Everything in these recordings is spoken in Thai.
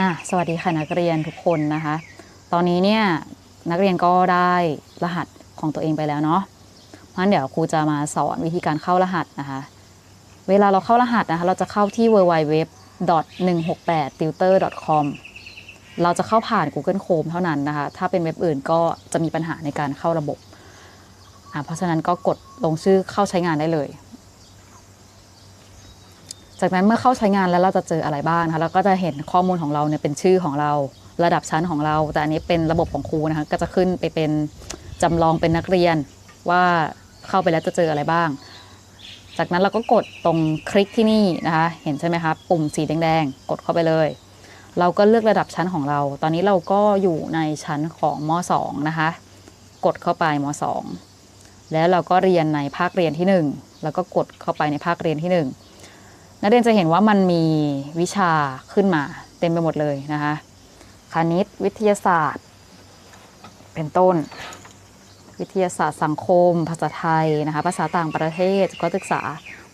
อะสวัสดีค่ะนักเรียนทุกคนนะคะ ตอนนี้เนี่ยนักเรียนก็ได้รหัสของตัวเองไปแล้วเนาะเพราะฉะนั้นเดี๋ยวครูจะมาสอนวิธีการเข้ารหัสนะคะ เวลาเราเข้ารหัสนะคะ เราจะเข้าที่ www.168tutor.com เราจะเข้าผ่าน Google Chrome เท่านั้นนะคะ ถ้าเป็นเว็บอื่นก็จะมีปัญหาในการเข้าระบบอะเพราะฉะนั้นก็กดลงชื่อเข้าใช้งานได้เลย จากนั้นเมื่อเข้าใช้งานแล้วเราจะเจออะไรบ้างนะคะเราก็จะเห็นข้อมูลของเราเนี่ยเป็นชื่อของเราระดับชั้นของเรา แต่อันนี้เป็นระบบของครูนะคะก็จะขึ้นไปเป็นจำลองเป็นนักเรียนว่าเข้าไปแล้วจะเจออะไรบ้าง จากนั้นเราก็กดตรงคลิกที่นี่นะคะ เห็นใช่ไหมคะปุ่มสีแดงๆ กดเข้าไปเลย เราก็เลือกระดับชั้นของเรา ตอนนี้เราก็อยู่ในชั้นของม .2 นะคะ กดเข้าไปม .2 แล้วเราก็เรียนในภาคเรียนที่ 1 แล้วก็กดเข้าไปในภาคเรียนที่ 1 นักเรียนจะเห็นว่ามันมีวิชาขึ้นมา เต็มไปหมดเลยนะคะคณิตวิทยาศาสตร์ เป็นต้น วิทยาศาสตร์สังคม ภาษาไทยนะคะภาษาต่างประเทศก็ศึกษา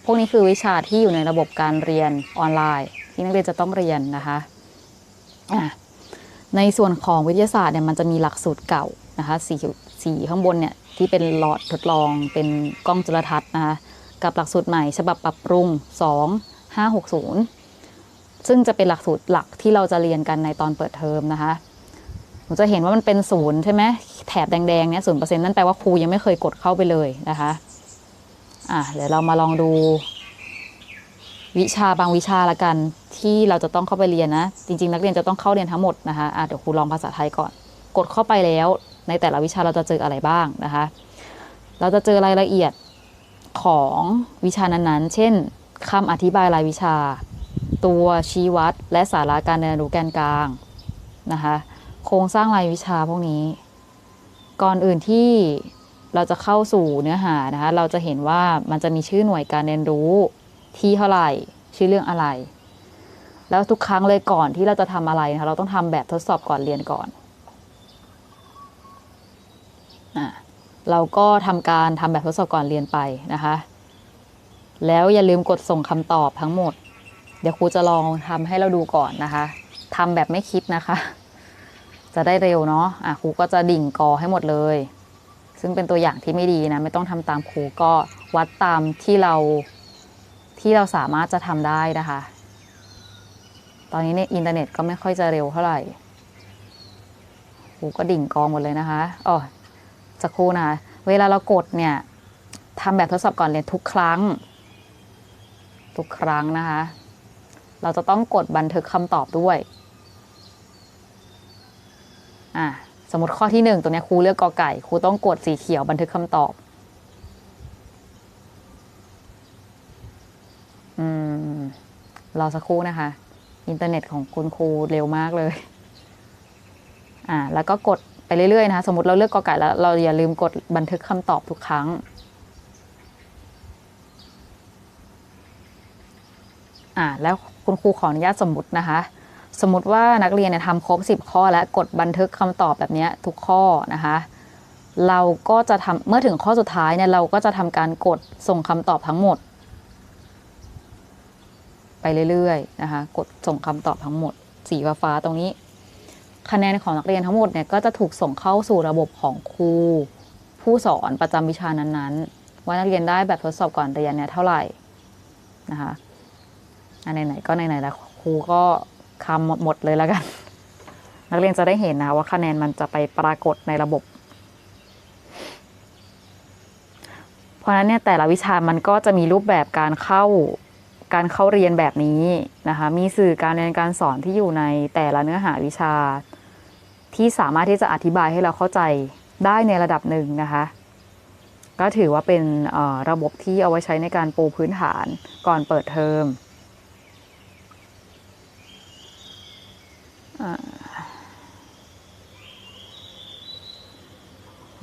พวกนี้คือวิชาที่อยู่ในระบบการเรียนออนไลน์ ที่นักเรียนจะต้องเรียนนะคะในส่วนของวิทยาศาสตร์เนี่ยมันจะมีหลักสูตรเก่านะคะสีสีข้างบนเนี่ยที่เป็นหลอดทดลองเป็นกล้องจุลทรรศน์นะคะกับหลักสูตรใหม่ ฉบับปรับปรุง 2560 ซึ่งจะเป็นหลักสูตรหลักที่เราจะเรียนกันในตอนเปิดเทอมนะคะผมจะเห็นว่ามันเป็นศูนย์ใช่ไหมแถบแดงๆเนี่ยศูนย์เปอร์เซ็นต์นั่นแปลว่าครูยังไม่เคยกดเข้าไปเลยนะคะอะเดี๋ยวเรามาลองดู วิชาบางวิชาละกัน ที่เราจะต้องเข้าไปเรียนนะ จริง ๆ นักเรียนจะต้องเข้าเรียนทั้งหมดนะคะอะเดี๋ยวครูลองภาษาไทยก่อน กดเข้าไปแล้ว ในแต่ละวิชาเราจะเจออะไรบ้างนะคะ เราจะเจอรายละเอียดของวิชานั้นๆ เช่น คำอธิบายรายวิชา ตัวชี้วัด และสาระการเรียนรู้แกนกลางนะคะโครงสร้างรายวิชาพวกนี้ ก่อนอื่นที่เราจะเข้าสู่เนื้อหานะคะเราจะเห็นว่ามันจะมีชื่อหน่วยการเรียนรู้ที่เท่าไหร่ ชื่อเรื่องอะไร แล้วทุกครั้งเลยก่อนที่เราจะทำอะไรนะคะเราต้องทำแบบทดสอบก่อนเรียนก่อนอะเราก็ทำการทำแบบทดสอบก่อนเรียนไปนะคะ แล้วอย่าลืมกดส่งคำตอบทั้งหมด เดี๋ยวครูจะลองทำให้เราดูก่อนนะคะทำแบบไม่คิดนะคะ จะได้เร็วเนาะอะครูก็จะดิ่งกอให้หมดเลย ซึ่งเป็นตัวอย่างที่ไม่ดีนะ ไม่ต้องทำตามครูก็วัดตามที่เราที่เราสามารถจะทำได้นะคะ ตอนนี้ในอินเทอร์เน็ตก็ไม่ค่อยจะเร็วเท่าไหร่ครูก็ดิ่งกอหมดเลยนะคะอ๋อสักครู่นะเวลาเรากดเนี่ยทำแบบทดสอบก่อนเรียนทุกครั้ง ทุกครั้งนะคะ เราจะต้องกดบันทึกคำตอบด้วยอะสมมติข้อที่หนึ่งตัวนี้ครูเลือกกอไก่ครูต้องกดสีเขียวบันทึกคำตอบอืมรอสักครู่นะคะ อินเทอร์เน็ตของคุณครูเร็วมากเลยอ่าแล้วก็กดไปเรื่อยๆนะคะ สมมติเราเลือกกอไก่แล้ว เราอย่าลืมกดบันทึกคำตอบทุกครั้ง อ่าแล้วคุณครูขออนุญาตสมมตินะคะ สมมติว่านักเรียนเนี่ยทำครบ 10 ข้อแล้วกดบันทึกคำตอบแบบนี้ทุกข้อนะคะ เราก็จะทำเมื่อถึงข้อสุดท้ายเนี่ยเราก็จะทำการกดส่งคำตอบทั้งหมด ไปเรื่อยๆนะคะ กดส่งคำตอบทั้งหมด สีฟ้าตรงนี้ คะแนนของนักเรียนทั้งหมดเนี่ยก็จะถูกส่งเข้าสู่ระบบของครู ผู้สอนประจำวิชานั้นๆ ว่านักเรียนได้แบบทดสอบก่อนเรียนเนี่ยเท่าไหร่นะคะ อันไหนๆก็ไหนๆแล้วครูก็คำหมดหมดเลยแล้วกัน นักเรียนจะได้เห็นนะว่าคะแนนมันจะไปปรากฏในระบบ เพราะนั้นเนี่ยแต่ละวิชามันก็จะมีรูปแบบการเข้าการเข้าเรียนแบบนี้นะคะมีสื่อการเรียนการสอนที่อยู่ในแต่ละเนื้อหาวิชา ที่สามารถที่จะอธิบายให้เราเข้าใจได้ในระดับหนึ่งนะคะก็ถือว่าเป็นระบบที่เอาไว้ใช้ในการปูพื้นฐานก่อนเปิดเทอมอ่า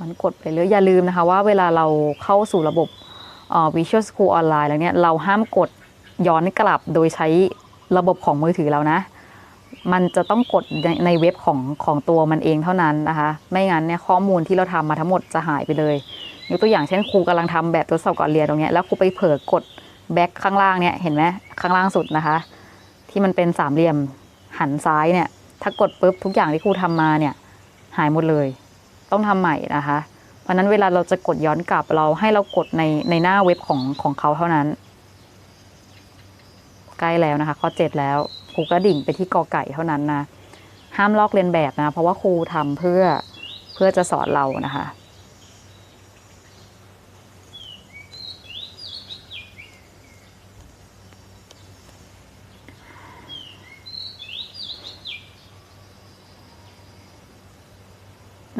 มันกดไปเลยอย่าลืมนะคะว่าเวลาเราเข้าสู่ระบบ Visual School ออนไลน์แล้วเนี่ยเราห้ามกดย้อนกลับโดยใช้ระบบของมือถือเรานะ มันจะต้องกดในในเว็บของของตัวมันเองเท่านั้นนะคะ ไม่งั้นเนี่ยข้อมูลที่เราทำมาทั้งหมดจะหายไปเลยยกตัวอย่างเช่นครูกำลังทำแบบทดสอบก่อนเรียนตรงเนี้ยแล้วครูไปเผลอกดแบ็คข้างล่างเนี่ยเห็นไหมข้างล่างสุดนะคะ ที่มันเป็นสามเหลี่ยมหันซ้ายเนี่ย ถ้ากดปุ๊บทุกอย่างที่ครูทำมาเนี่ยหายหมดเลย ต้องทำใหม่นะคะ เพราะนั้นเวลาเราจะกดย้อนกลับเราให้เรากดในในหน้าเว็บของของเขาเท่านั้น ใกล้แล้วนะคะ ข้อ 7 แล้วครูก็ดิ่งไปที่กอไก่เท่านั้นนะห้ามลอกเลียนแบบนะ เพราะว่าครูทำเพื่อเพื่อจะสอนเรานะคะ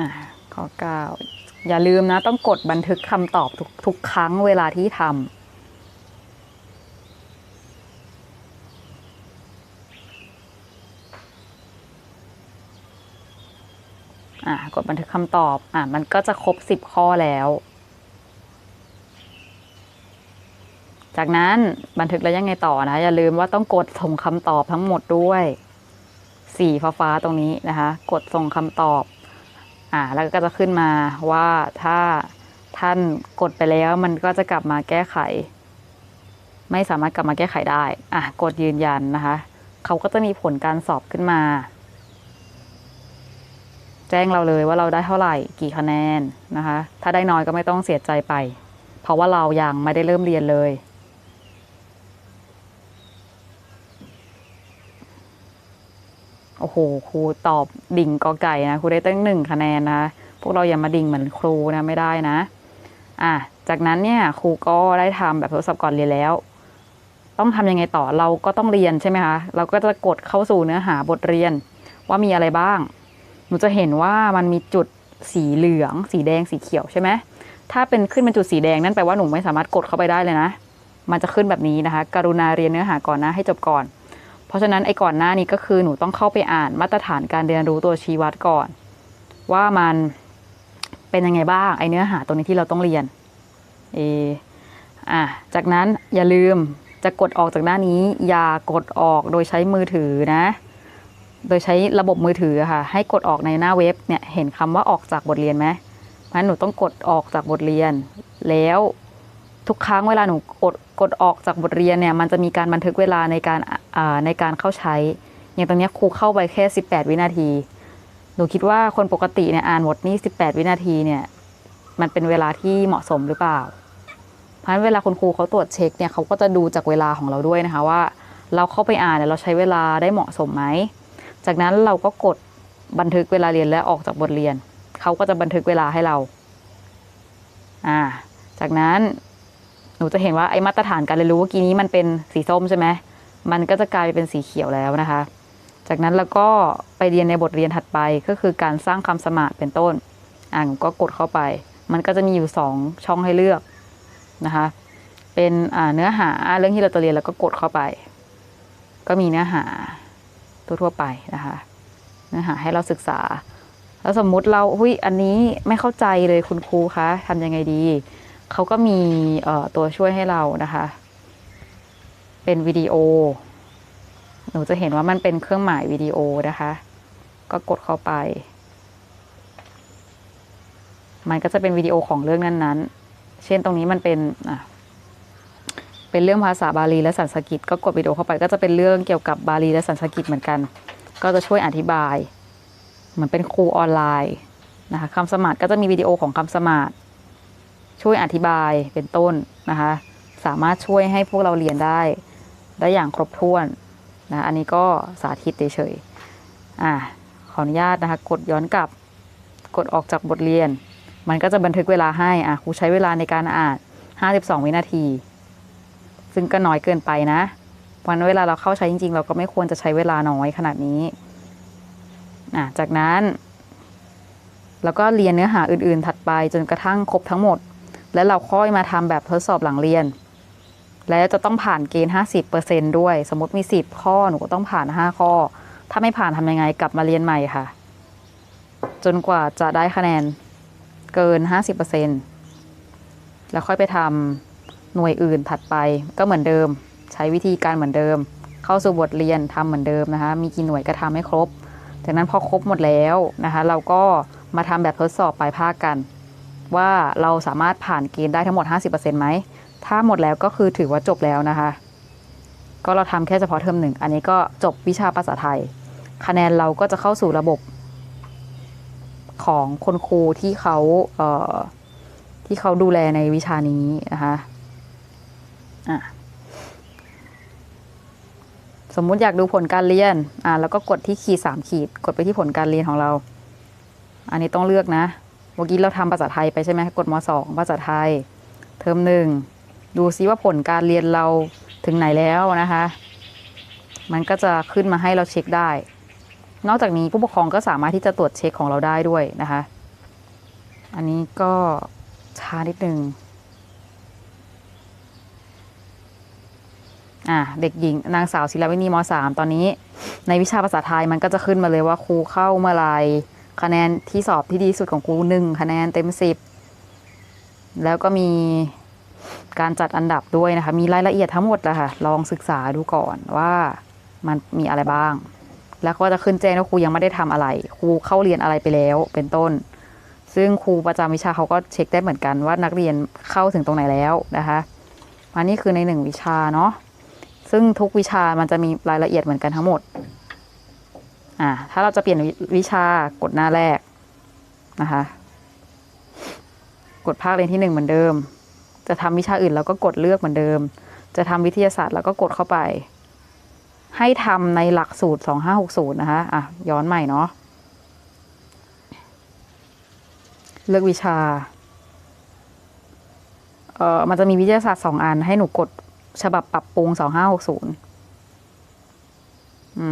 อะข้อเก้าอย่าลืมนะ ต้องกดบันทึกคำตอบทุกทุกครั้งเวลาที่ทำอะกดบันทึกคำตอบ อะ มันก็จะครบสิบข้อแล้ว จากนั้นบันทึกแล้วยังไงต่อนะ อย่าลืมว่าต้องกดส่งคำตอบทั้งหมดด้วย สีฟ้าๆตรงนี้นะคะ กดส่งคำตอบ อ่าแล้วก็จะขึ้นมาว่าถ้าท่านกดไปแล้วมันก็จะกลับมาแก้ไข ไม่สามารถกลับมาแก้ไขได้อะกดยืนยันนะคะเขาก็จะมีผลการสอบขึ้นมา แจ้งเราเลยว่าเราได้เท่าไหร่กี่คะแนนนะคะ ถ้าได้น้อยก็ไม่ต้องเสียใจไป เพราะว่าเรายังไม่ได้เริ่มเรียนเลย โอ้โหครูตอบดิ่งกอไก่นะครูได้ตั้งหนึ่งคะแนนนะพวกเราอย่ามาดิ่งเหมือนครูนะไม่ได้นะอะจากนั้นเนี่ยครูก็ได้ทำแบบทดสอบก่อนเรียนแล้ว ต้องทำยังไงต่อเราก็ต้องเรียนใช่ไหมคะเราก็จะกดเข้าสู่เนื้อหาบทเรียนว่ามีอะไรบ้าง หนูจะเห็นว่ามันมีจุดสีเหลือง สีแดงสีเขียวใช่ไหมถ้าเป็นขึ้นเป็นจุดสีแดงนั่นแปลว่าหนูไม่สามารถกดเข้าไปได้เลยนะ มันจะขึ้นแบบนี้นะคะ กรุณาเรียนเนื้อหาก่อนนะให้จบก่อน เพราะฉะนั้นไอ้ก่อนหน้านี้ก็คือหนูต้องเข้าไปอ่านมาตรฐานการเรียนรู้ตัวชี้วัดก่อน ว่ามันเป็นยังไงบ้างไอ้เนื้อหาตรงนี้ที่เราต้องเรียนเอออะจากนั้นอย่าลืมจะกดออกจากหน้านี้ อย่ากดออกโดยใช้มือถือนะ โดยใช้ระบบมือถือค่ะ ให้กดออกในหน้าเว็บเนี่ยเห็นคำว่าออกจากบทเรียนไหมเพราะฉะนั้นหนูต้องกดออกจากบทเรียน แล้วทุกครั้งเวลาหนูกด กดออกจากบทเรียนเนี่ยมันจะมีการบันทึกเวลาในการอ่าในการเข้าใช้ อย่างตรงนี้ครูเข้าไปแค่ 18 วินาที หนูคิดว่าคนปกติเนี่ยอ่านบทนี้ 18 วินาทีเนี่ยมันเป็นเวลาที่เหมาะสมหรือเปล่า เพราะฉะนั้นเวลาคุณครูเขาตรวจเช็คเนี่ยเขาก็จะดูจากเวลาของเราด้วยนะคะว่า เราเข้าไปอ่านเนี่ยเราใช้เวลาได้เหมาะสมไหม จากนั้นเราก็กดบันทึกเวลาเรียนและออกจากบทเรียน เขาก็จะบันทึกเวลาให้เรา อ่า จากนั้น หนูจะเห็นว่าไอ้มาตรฐานการเรียนรู้เมื่อกี้นี้มันเป็นสีส้มใช่ไหมมันก็จะกลายเป็นสีเขียวแล้วนะคะ จากนั้นเราก็ไปเรียนในบทเรียนถัดไปก็คือการสร้างคำสมาธิเป็นต้น อ่านก็กดเข้าไป มันก็จะมีอยู่สองช่องให้เลือกนะคะ เป็นเนื้อหาเรื่องที่เราจะเรียนแล้วก็กดเข้าไป ก็มีเนื้อหาทั่วๆไปนะคะ เนื้อหาให้เราศึกษา แล้วสมมุติเรา หุยอันนี้ไม่เข้าใจเลยคุณครูคะทำยังไงดี เขาก็มีตัวช่วยให้เรานะคะ เป็นวิดีโอ หนูจะเห็นว่ามันเป็นเครื่องหมายวิดีโอนะคะ ก็กดเข้าไป มันก็จะเป็นวิดีโอของเรื่องนั้นๆ เช่นตรงนี้มันเป็นอะเป็นเรื่องภาษาบาลีและสันสกฤตก็กดวิดีโอเข้าไปก็จะเป็นเรื่องเกี่ยวกับบาลีและสันสกฤตเหมือนกัน ก็จะช่วยอธิบาย เหมือนเป็นครูออนไลน์นะคะคำสมาธิก็จะมีวิดีโอของคำสมาธิ ช่วยอธิบายเป็นต้นนะคะ สามารถช่วยให้พวกเราเรียนได้ได้อย่างครบถ้วนนะอันนี้ก็สาธิตเฉยๆอะขออนุญาตนะคะ กดย้อนกลับ กดออกจากบทเรียน มันก็จะบันทึกเวลาให้อะครูใช้เวลาในการอ่าน 52 วินาที ซึ่งก็น้อยเกินไปนะวันเวลาเราเข้าใช้จริง ๆ เราก็ไม่ควรจะใช้เวลาน้อยขนาดนี้อะจากนั้น แล้วก็เรียนเนื้อหาอื่น ๆ ถัดไปจนกระทั่งครบทั้งหมด แล้วเราค่อยมาทำแบบทดสอบหลังเรียน แล้วจะต้องผ่านเกณฑ์ 50%ด้วย สมมติมี 10 ข้อหนูก็ต้องผ่าน 5 ข้อ ถ้าไม่ผ่านทำยังไงกลับมาเรียนใหม่ค่ะ จนกว่าจะได้คะแนนเกิน 50%แล้วค่อยไปทำหน่วยอื่นถัดไปก็เหมือนเดิม ใช้วิธีการเหมือนเดิม เข้าสู่บทเรียนทำเหมือนเดิมนะคะ มีกี่หน่วยก็ทำให้ครบ จากนั้นพอครบหมดแล้วนะคะ เราก็มาทำแบบทดสอบปลายภาคกัน ว่าเราสามารถผ่านเกณฑ์ได้ทั้งหมด 50%ไหม ถ้าหมดแล้วก็คือถือว่าจบแล้วนะคะ ก็เราทำแค่เฉพาะเทอมหนึ่ง อันนี้ก็จบวิชาภาษาไทย คะแนนเราก็จะเข้าสู่ระบบของคนครูที่เขาเที่เขาดูแลในวิชานี้นะคะะสมมุติอยากดูผลการเรียน อะแล้วก็กดที่ขีดสามขีด กดไปที่ผลการเรียนของเรา อันนี้ต้องเลือกนะ เมื่อกี้เราทำภาษาไทยไปใช่ไหมกดมสองภาษาไทย เทอมหนึ่งดูซิว่าผลการเรียนเราถึงไหนแล้วนะคะ มันก็จะขึ้นมาให้เราเช็คได้ นอกจากนี้ผู้ปกครองก็สามารถที่จะตรวจเช็คของเราได้ด้วยนะคะ อันนี้ก็ช้านิดนึงอะเด็กหญิงนางสาวศิลวินีมสามตอนนี้ ในวิชาภาษาไทยมันก็จะขึ้นมาเลยว่าครูเข้าเมื่อไหร คะแนนที่สอบที่ดีสุดของครูหนึ่งคะแนนเต็มสิบแล้วก็มีการจัดอันดับด้วยนะคะ มีรายละเอียดทั้งหมดเลยค่ะ ลองศึกษาดูก่อนว่ามันมีอะไรบ้าง แล้วก็จะขึ้นแจ้งว่าครูยังไม่ได้ทำอะไร ครูเข้าเรียนอะไรไปแล้วเป็นต้น ซึ่งครูประจำวิชาเขาก็เช็คได้เหมือนกันว่านักเรียนเข้าถึงตรงไหนแล้วนะคะอันนี้คือในหนึ่งวิชาเนาะซึ่งทุกวิชามันจะมีรายละเอียดเหมือนกันทั้งหมด อ่าถ้าเราจะเปลี่ยนวิวิชากดหน้าแรกนะคะ กดภาคเรียนที่หนึ่งเหมือนเดิม จะทำวิชาอื่นเราก็กดเลือกเหมือนเดิม จะทำวิทยาศาสตร์เราก็กดเข้าไป ให้ทำในหลักสูตร 2560 นะคะอะย้อนใหม่เนาะเลือกวิชา เอ่อ มันจะมีวิทยาศาสตร์สองอัน ให้หนูกดฉบับปรับปรุง2560อื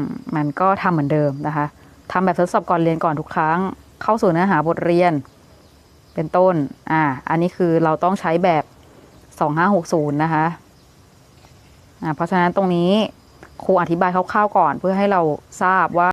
มมันก็ทำเหมือนเดิมนะคะทำแบบทดสอบก่อนเรียนก่อนทุกครั้ง เข้าสู่เนื้อหาบทเรียน เป็นต้น อ่า อันนี้คือเราต้องใช้แบบ2560นะคะอ่าเพราะฉะนั้นตรงนี้ครูอธิบายคร่าวๆก่อนเพื่อให้เราทราบว่า